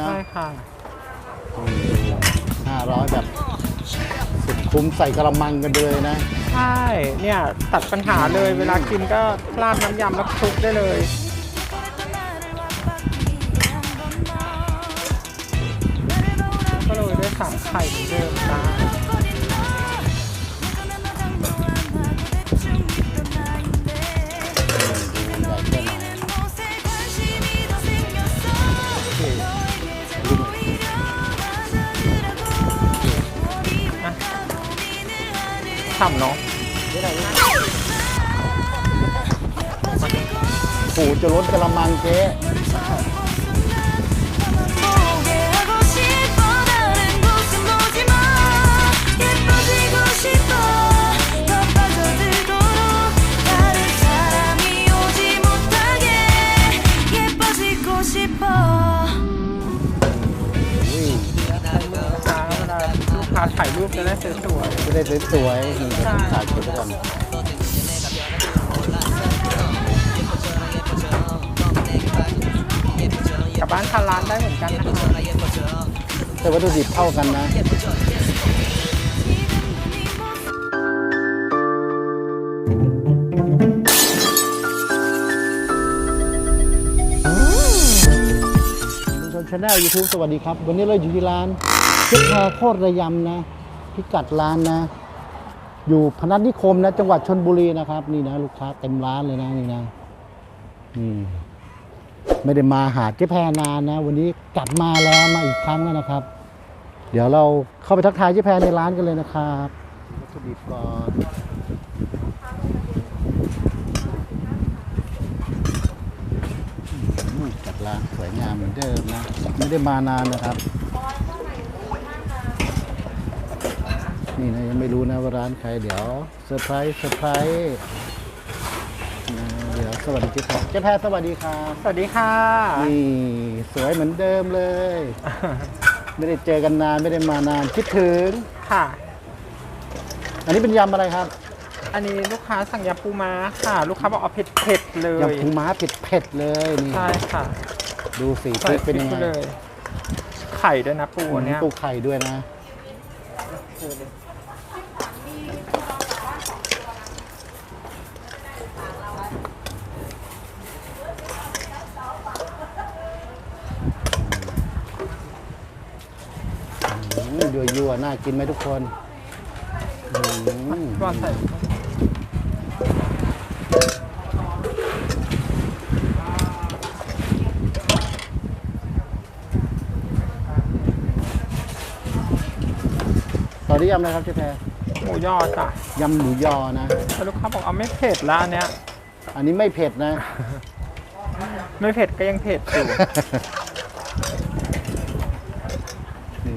นะใช่ค่ะห้าร้อยแบบสุดคุ้มใส่กระมังกันเลยนะ ใช่เนี่ยตัดปัญหาเลยเวลากินก็ราดน้ำยำแล้วคลุกได้เลยก็เลยได้สามไข่เหมือนเดิมจ้า ฉ่ำเนาะปูจะลดกระมังเจ๊ ค้าถ่ายรูปจะได้สวยจะได้สวยๆนี่จะถ่ายเก็บไว้ก่อนๆกลับบ้านทานร้านได้เหมือนกันนะคะแต่วัตถุดิบเท่ากันนะชมชาแนลยูทูบสวัสดีครับ วันนี้เราอยู่ที่ร้าน เพชรแพรโคตรระยำนะ พิกัดร้านนะ อยู่พนัสนิคมนะ จังหวัดชนบุรีนะครับ นี่นะ ลูกค้าเต็มร้านเลยนะนี่นะมไม่ได้มาหาเจ๊แพรนานนะ วันนี้กลับมาแล้วมาอีกครั้งแล้วนะครับ เดี๋ยวเราเข้าไปทักทายเจ๊แพรในร้านกันเลยนะครับวัตถุดิบก่อนจัดร้านสวยงามเหมือนเดิมนะ ไม่ได้มานานนะครับ นี่นะยังไม่รู้นะว่าร้านใครเดี๋ยวเซอร์ไพรส์เซอร์ไพรส์นะเดี๋ยวสวัสดีเจ๊แพรเจ๊แพรสวัสดีครับสวัสดีค่ะ นี่สวยเหมือนเดิมเลย ไม่ได้เจอกันนานไม่ได้มานานคิดถึง ค่ะ อันนี้เป็นยำอะไรครับอันนี้ลูกค้าสั่งยำปูม้าค่ะ ลูกค้าบอกเอาเผ็ดๆเลย ยำปูม้าเผ็ดๆเลยนี่ใช่ค่ะดูสีใส่พริกพเป็นริกยังไปไงเลย ไข่ด้วยนะปูอันเนี้ยปูไข่ด้วยนะอืม ยั่วๆน่ากินไหมทุกคนอืมก่อนใส่ตอนนี้ยำอะไรครับเจ๊แพรหมูยอจ้ะยำหมูยอนะ แต่ลูกค้าบอกเอาไม่เผ็ดละอันเนี้ย อันนี้ไม่เผ็ดนะ ไม่เผ็ดก็ยังเผ็ดอยู่ นี่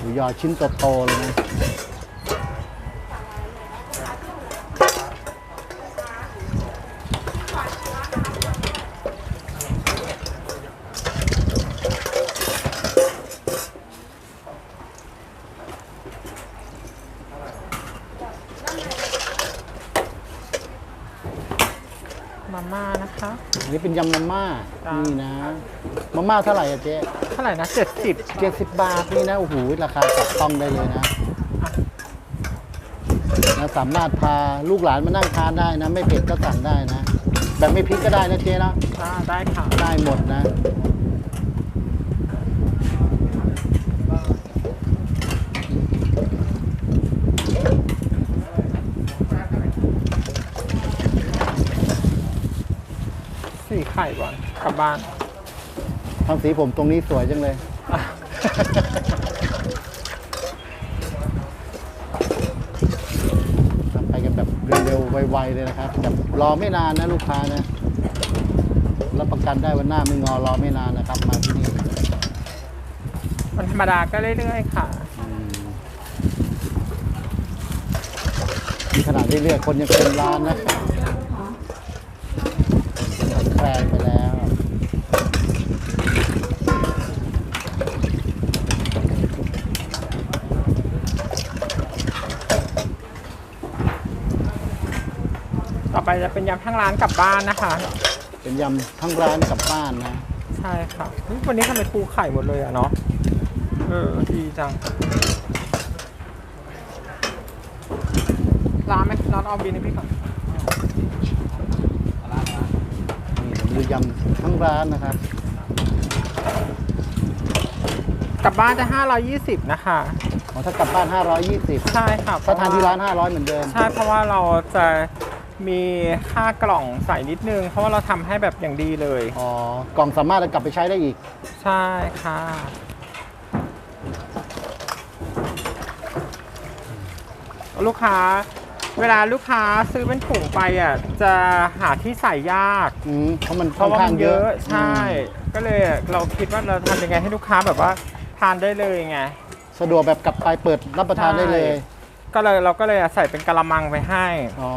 หมู ยอชิ้นโตๆเลยนะมาม่านะคะ อันนี้เป็นยำมาม่าจ้านี่นี่นะ มาม่าเท่าไหร่อะเจ๊ เท่าไหร่นะเจ็ดสิบเจ็ดสิบบาทนี่นะโอ้โหราคาจับต้องได้เลยนะนะสามารถพาลูกหลานมานั่งทานได้นะ ไม่เผ็ดก็สั่งได้นะ แบบไม่พริกก็ได้นะเจ๊นะจ้าได้ค่ะได้หมดนะ สี่ไข่ก่อนกลับบ้าน ทำสีผมตรงนี้สวยจังเลยทำไปกันแบบเร็วๆ ไวๆ เลยนะครับแบบรอไม่นานนะลูกค้านะรับประกันได้วันหน้าไม่งอรอไม่นานนะครับ มาที่นี่วันธรรมดาก็เรื่อยๆค่ะอืมมีขนาดที่เรียกคนยังเต็มร้านนะแคลงไปแล้ว ต่อไป จะเป็นยำทั้งร้านกลับบ้านนะคะ เป็นยำทั้งร้านกลับบ้านนะ ใช่ค่ะเฮ้ยวันนี้ทำไมปูไข่หมดเลยอะเนาะเออดีจัง ร้านไหมร้านเอาบินให้พี่ก่อนนี่ผมดูยำทั้งร้านนะครับ กลับบ้านจะ 520 นะคะ อ๋อถ้ากลับบ้าน 520 ใช่ค่ะถ้าทานที่ร้าน 500 เหมือนเดิม ใช่เพราะว่าเราจะ มีค่ากล่องใส่นิดนึง เพราะว่าเราทำให้แบบอย่างดีเลย อ๋อกล่องสามารถเอากลับไปใช้ได้อีก ใช่ค่ะ ลูกค้า เวลาลูกค้าซื้อเป็นถุงไปอะจะหาที่ใส่ยาก อืมเพราะมันเพค่อนราะว่าข้ามังนเยเยอะอะใช่ก็เลยเราคิดว่าเราทำยังไงให้ลูกค้าแบบว่าทานได้เลยไง สะดวกแบบกลับไปเปิดรับประทานได้เลย ก็เลยเราก็เลยใส่เป็นกะละมังไปให้ อ๋อ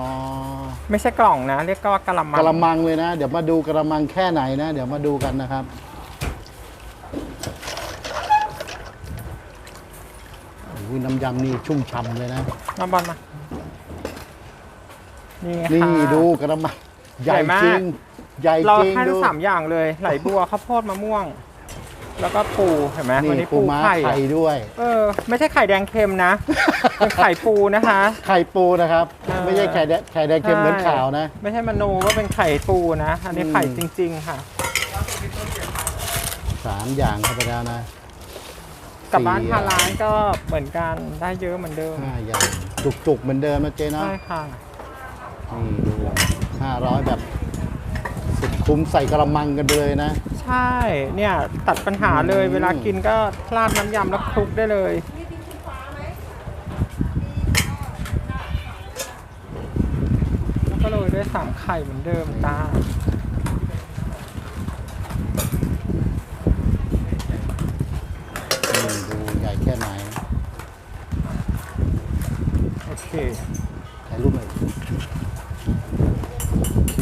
ไม่ใช่กล่องนะ เรียกก็ว่ากะละมังกระมังเลยนะ เดี๋ยวมาดูกระมังแค่ไหนนะ เดี๋ยวมาดูกันนะครับ โอ้ยน้ำยำนี่ชุ่มฉ่ำเลยนะ มาบอลมา นี่ไงนี่ค่ะ ดูกระมัง ใหญ่ใหญ่มาก จริง ใหญ่เราจริงให้ดูทั้งสามอย่างเลย ไหลบัวข้าวโพดมะม่วง แล้วก็ปูเห็นไหมวันนี่นี้ปูปูม้าไข่ไข่อะด้วย เออ ไม่ใช่ไข่แดงเค็มนะ เป็นไข่ปูนะคะ ไข่ปูนะครับ เออไม่ใช่ไข่แดงไข่แดงเค็มเหมือนข่าวนะ ไม่ใช่มโนว่าเป็นไข่ปูนะ อันนี้อืมไข่จริง ๆ ค่ะ สามอย่างเข้าไปแล้วนะกลับบ้านสี่ทานร้านก็เหมือนกันได้เยอะเหมือนเดิมห้าอย่างจุกๆเหมือนเดิมนะเจ๊เนาะใช่ค่ะนี่ดูห้าร้อยแบบ สุดคุ้มใส่กระมังกันไปเลยนะ ใช่ เนี่ยตัดปัญหาเลยอืมเวลากินก็ราดน้ำยำแล้วคลุกได้เลย แล้วก็โรยด้วยสามไข่เหมือนเดิมจ้า นี่ดูใหญ่แค่ไหน โอเค ถ่ายรูปหน่อยโอเค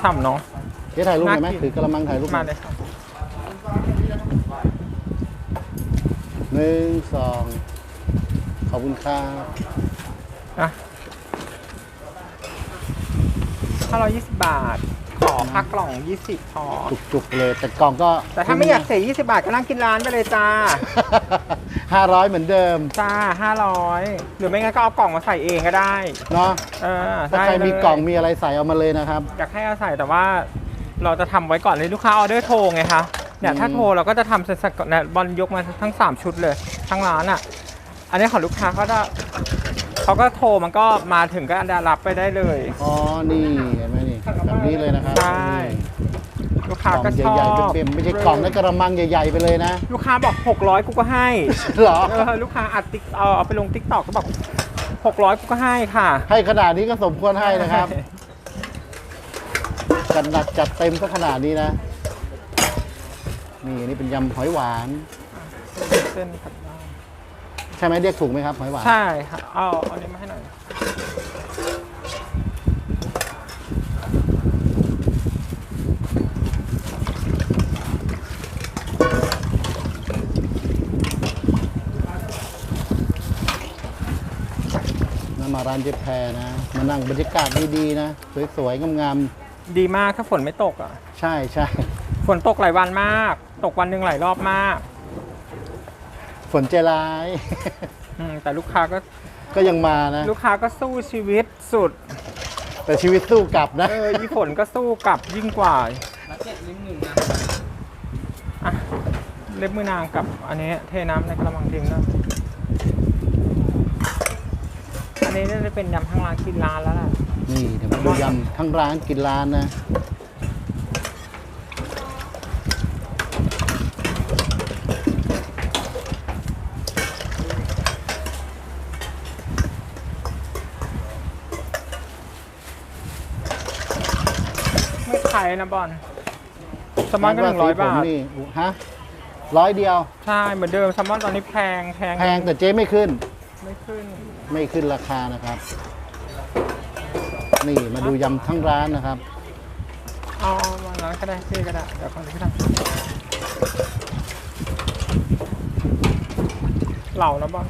ฉ่ำ เนาะเจ๊ถ่ายรูปหน่อยไหมน่ากินถือกระมังถ่ายรูปหน่มาอยเลยครับหนึ่งสองขอบคุณครับอะถ้าเรา20บาท ขอพักกล่อง 20พอจุกๆเลยแต่กล่องก็แต่ถ้าไม่อยากเสีย20 บาทก็นั่งกินร้านไปเลยจ้าห้าร้อยเหมือนเดิมจ้า 500 หรือไม่งั้นก็เอากล่องมาใส่เองก็ได้เนาะเออถ้าได้ใครมีเลยกล่องมีอะไรใส่เอามาเลยนะครับ อยากให้เอาใส่แต่ว่าเราจะทำไว้ก่อนเลยลูกค้าออเดอร์โทรไงคะเนี่ยอืมถ้าโทรเราก็จะทำเสร็จๆก่อนเนี่ยบอลยกมาทั้ง 3 ชุดเลย ทั้งร้านอะ อันนี้ของลูกค้าเขาจะเขาก็โทรมันก็มาถึงก็อันดารับไปได้เลย อ๋อ นี่เห็นไหมนี่ แบบนี้เลยนะครับใช่ลูกค้ากล่ก็องชอบใหญ่ๆเป็นๆไม่ใช่กล่องนะกระมังใหญ่ ๆ ไปเลยนะ ลูกค้าบอก 600 กูก็ให้เหรอ เออลูกค้าอัดติ๊กเอาเอาไปลงติ๊กตอกก็บอก 600 กูก็ให้ค่ะให้ขนาดนี้ก็สมควรให้นะครับ จัดหนักจัดเต็มสักขนาดนี้นะ นี่อันนี้เป็นยำหอยหวาน เส้นผัดบ้างใช่ไหมเรียกถูกไหมครับหอยหวาน ใช่ค่ะเอาเอาอันนี้มาให้หน่อย มาร้านเจ๊แพรนะ มานั่งบรรยากาศดีๆนะ สวยๆงามดีมากถ้าฝนไม่ตกอะ ๆใช่ใช่ฝนตกหลายวันมาก ตกวันหนึ่งหลายรอบมากฝนใจร้าย อืมแต่ลูกค้าก็ก็ยังมานะ ลูกค้าก็สู้ชีวิตสุด แต่ชีวิตสู้กลับนะ เออยี่ฝนก็สู้กลับยิ่งกว่าอะเล็บมือนางกับอันนี้เทน้ำในกระมังทิ้งนะอั นนี้น่าจะเป็นยำทั้งร้านกินร้านแล้วล่ะ นี่เดี๋ยวมาดูยำทั้งร้านกินร้านนะ ไม่ขายนะบอลแซลมอนก็หนึ่งร้อยผมบาท นี่อุ๊ยฮะร้อยเดียว ใช่ เหมือนเดิมแซลมอนตอนนี้แพงแพงแพงแต่เจ๊ไม่ขึ้น ไม่ขึ้น ไม่ขึ้นราคานะครับ นี่มาดูยำทั้งร้านนะครับ เอามาร้านก็ได้พี่ก็ได้เดี๋ยวคนที่ทำเหล่านะบอล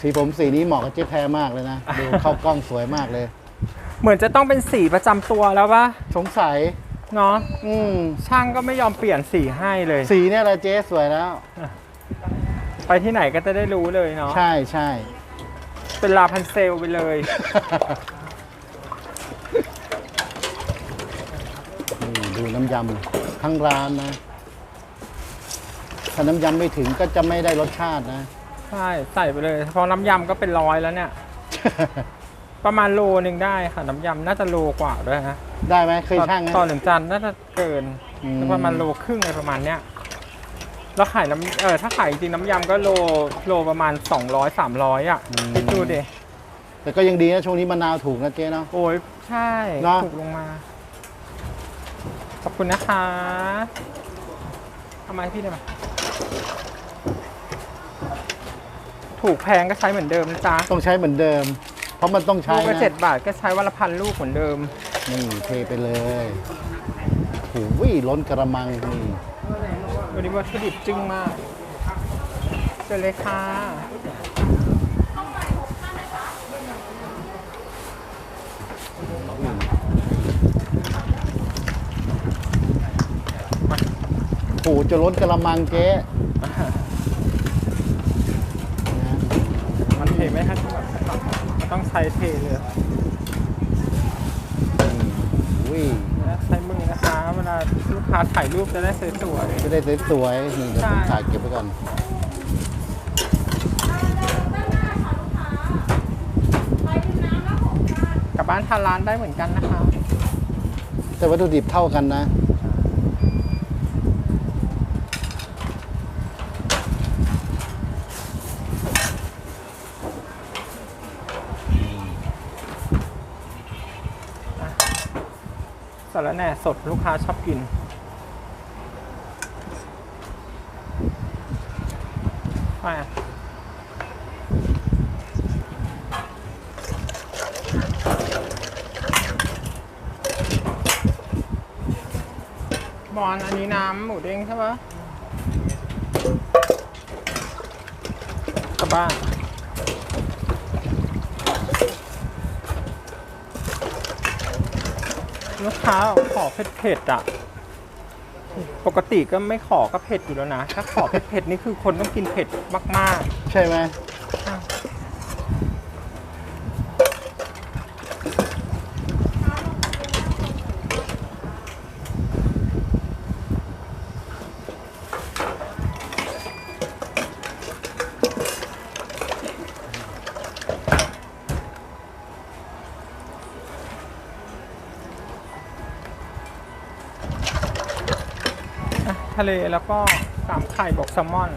สีผมสีนี้เหมาะกับเจ๊แพรมากเลยนะ ดูเข้ากล้องสวยมากเลย เหมือนจะต้องเป็นสีประจำตัวแล้วปะสงสัย เนาะอืมช่างก็ไม่ยอมเปลี่ยนสีให้เลย สีเนี่ยแหละเจ๊สวยแล้ว ไปที่ไหนก็จะได้รู้เลยเนาะใช่ใช่เป็นลาพันเซลไปเลย นี่ดูน้ำยำทั้งร้านนะ ถ้าน้ำยำไม่ถึงก็จะไม่ได้รสชาตินะ ใช่ ใส่ไปเลยเพราะน้ำยำก็เป็นร้อยแล้วเนี่ย ประมาณโลหนึ่งได้ค่ะน้ำยำน่าจะโลกว่าด้วยนะได้ไหมเคยต่อช่างไหม ต่อหนึ่งจานน่าจะเกินอืม ประมาณโลครึ่งอะไรประมาณเนี้ยแล้วขายน้ำเออถ้าขายจริงๆน้ำยำก็โลโลประมาณ 200 300 อะคิดดูดิแต่ก็ยังดีนะช่วงนี้มะนาวถูกนะเจ๊เนาะ โอ้ยใช่เนอะ ถูกลงมา ขอบคุณนะคะทำไมาให้พี่ได้ไหมถูกแพงก็ใช้เหมือนเดิมนะจ๊ะ ต้องใช้เหมือนเดิม เพราะมันต้องใช้ลูกละนะเจ็ดบาทก็ใช้วันละพันลูกเหมือนเดิม นี่เทไปเลยโอ้ยล้นกระมังนี่วันนี้วัตถุดิบจึ้งมากเจอเลยค่ะโอ้โหจะล้นกระมังเจ๊นะ มันเทไม่ทันแบบต้อง ใช้เทเลยอุ้ยใช้มือนะคะเวลาลูกค้าถ่ายรูปจะได้สวยจะได้สวยๆนี่เดี๋ยวผมใช่ถ่ายเก็บไว้ก่อนๆกลับบ้านทานร้านได้เหมือนกันนะคะ แต่วัตถุดิบเท่ากันนะ แน่สดลูกค้าชอบกิน ไปอะบอลอันนี้น้ำหมูเด้งใช่ปะกลับบ้าน ลูกค้าขอเผ็ดๆอะ ปกติก็ไม่ขอก็เผ็ดอยู่แล้วนะ ถ้าขอเผ็ดๆนี่คือคนต้องกินเผ็ดมากใช่ไหม ๆอะ ทะเลแล้วก็สามไข่บอกแซลมอน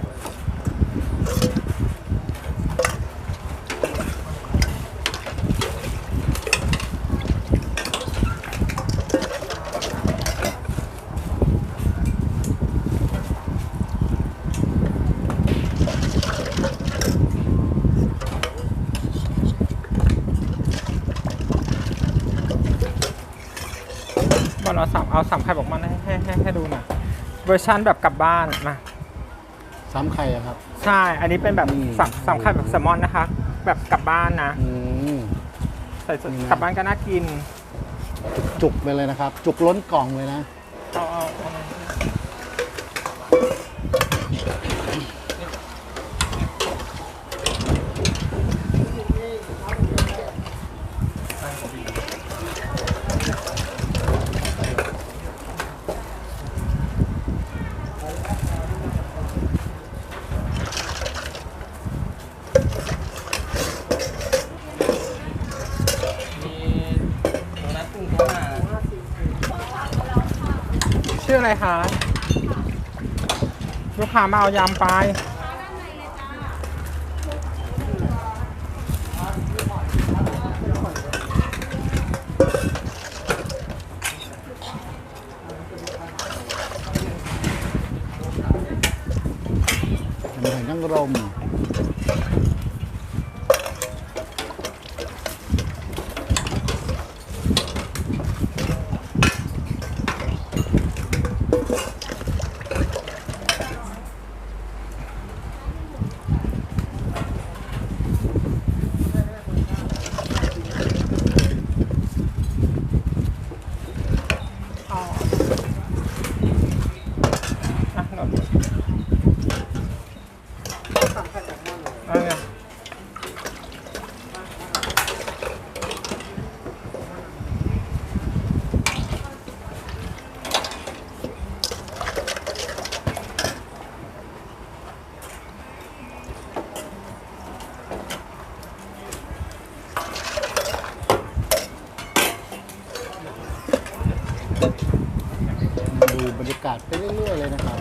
บอลเอาสามเอาสามไข่บอกมันให้ให้ให้ให้ดูหน่อย เวอร์ชันแบบกลับบ้านมาสามไข่อะครับ ใช่ อันนี้เป็นแบบนี่สามสามไข่แบบแซลมอนนะคะ แบบกลับบ้านนะ อืม ใส่สดนี่นะกลับบ้านก็น่ากินจุกไปเลยนะครับ จุกล้นกล่องเลยนะ เอาเอาเอาชื่ ออะไรคะ ลูกค้ามาเอายำไปากาศไปเรื่อยๆเลยนะครับ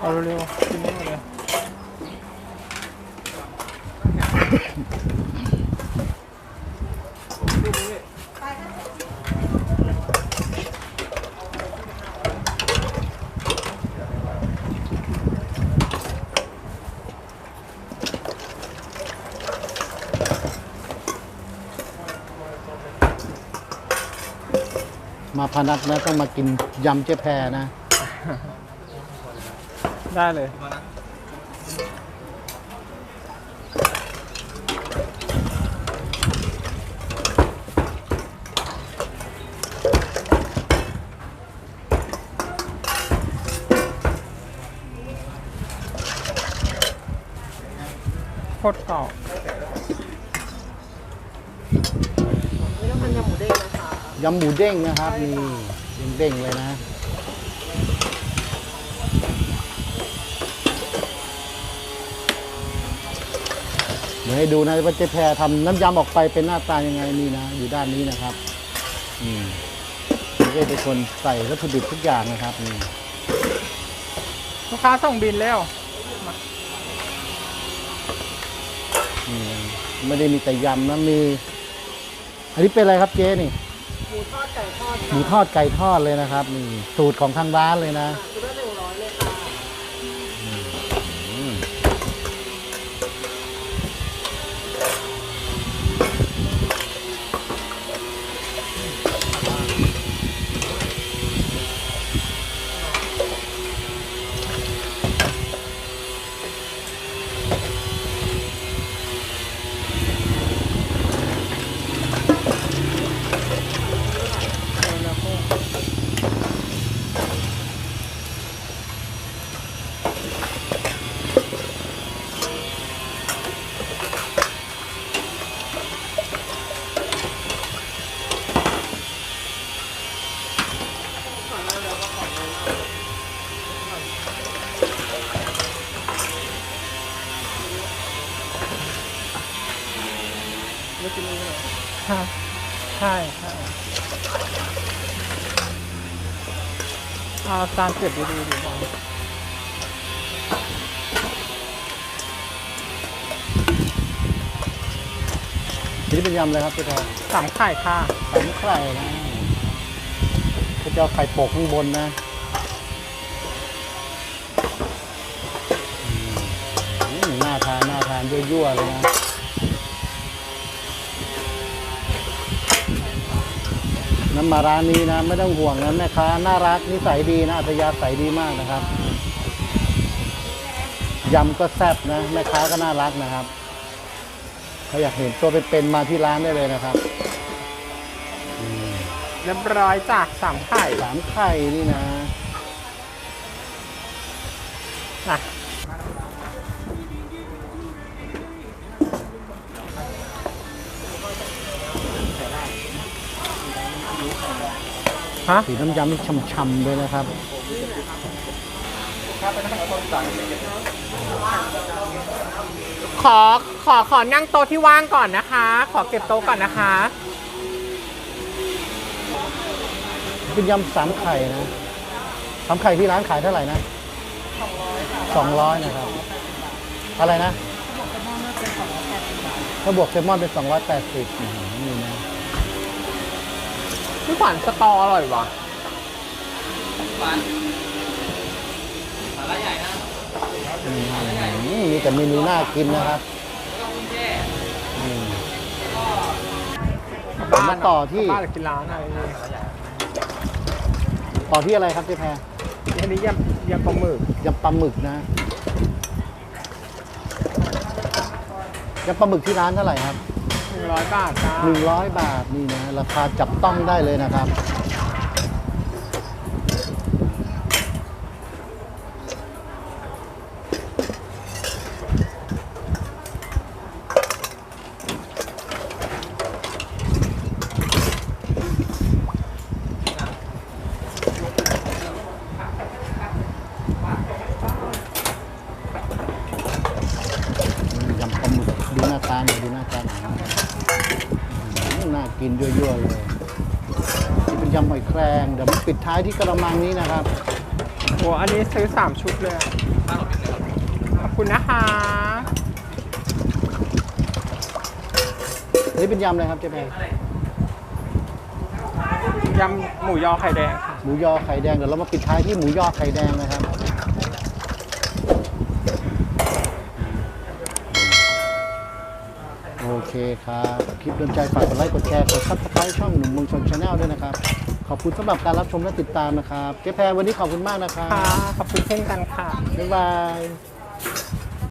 เอาเร็วๆกินได้หมดเลย มา พนัสนะต้องมากินยำเจ๊แพรนะ ได้เลย โคตรกรอบ ยำหมูเด้งนะครับนี่เด้งๆเลยนะ เดี๋ยวให้ดูนะว่าเจ๊แพรทำน้ำยำออกไปเป็นหน้าตายังไงนี่นะ อยู่ด้านนี้นะครับอืมเจ๊เป็นคนใส่วัตถุดิบทุกอย่างนะครับนี่ลูกค้าส่งบินแล้วอืมไม่ได้มีแต่ยำนะมี อันนี้เป็นอะไรครับเจ๊นี่ หมูทอดไก่ทอดหมูทอดไก่ทอดเลยนะครับนี่สูตรของทางร้านเลยนะ ครับ ใช่ใช่เอาจานเก็บดีๆดีกว่าทีนี้เป็นยำเลยครับเจ๊แพรสามไข่ค่ะใส่ไม่ไข่นะก็จะเอาไข่โปกข้างบนนะอืมน่าทานน่าทานยั่วๆเลยนะ น้ำมาร้านนี้นะไม่ต้องห่วงนะแม่ค้าน่ารักนิสัยดีนะอัธยาศัยดีมากนะครับยำก็แซ่บนะแม่ค้าก็น่ารักนะครับถ้าอยากเห็นตัวเป็นๆมาที่ร้านได้เลยนะครับเรียบร้อยจากสามไข่สามไข่นี่นะอะ ฮะ สีน้ำยำนี่ช่ำๆเลยนะครับ ขอขอขอนั่งโต๊ะที่ว่างก่อนนะคะ ขอเก็บโต๊ะก่อนนะคะ เป็นยำสามไข่นะสามไข่ที่ร้านขายเท่าไหร่นะสองร้อยนะครับ อะไรนะ ถ้าบวกเซลมอนเป็นสองร้อยแปดสิบนี่นะ พี่ขวัญสตออร่อยว่ะอืมมีแต่เมนูน่ากินนะครับอืมเดี๋ยวมาต่อที่บ้านหรือกินร้านอะไรนี่ต่อที่อะไรครับเจ๊แพรอันนี้ยำยำปลาหมึกยำปลาหมึกนะยำปลาหมึกที่ร้านเท่าไหร่ครับ หนึ่งร้อยบาทครับ100 บาทนี่นะราคาจับต้องได้เลยนะครับ น่า กินยั่วๆเลยนี่เป็นยำหอยแครงเดี๋ยวมาปิดท้ายที่กระมังนี้นะครับโอ้อันนี้ซื้อ 3 ชุดเลยอะขอบคุณนะคะอันนี้เป็นยำอะไรครับเจ๊แพรยำหมูยอไข่แดงค่ะ หมูยอไข่แดงเดี๋ยวเรามาปิดท้ายที่หมูยอไข่แดงนะครับ โอ เคครับ คลิปโดนใจฝากกดไลค์กดแชร์กดซับสไครต์ช่องหนุ่มเมืองชนชาแนลด้วยนะครับ ขอบคุณสำหรับการรับชมและติดตามนะครับ เจ๊แพรวันนี้ขอบคุณมากนะครับ ค่ะ ขอบคุณเช่นกันค่ะ บ๊ายบาย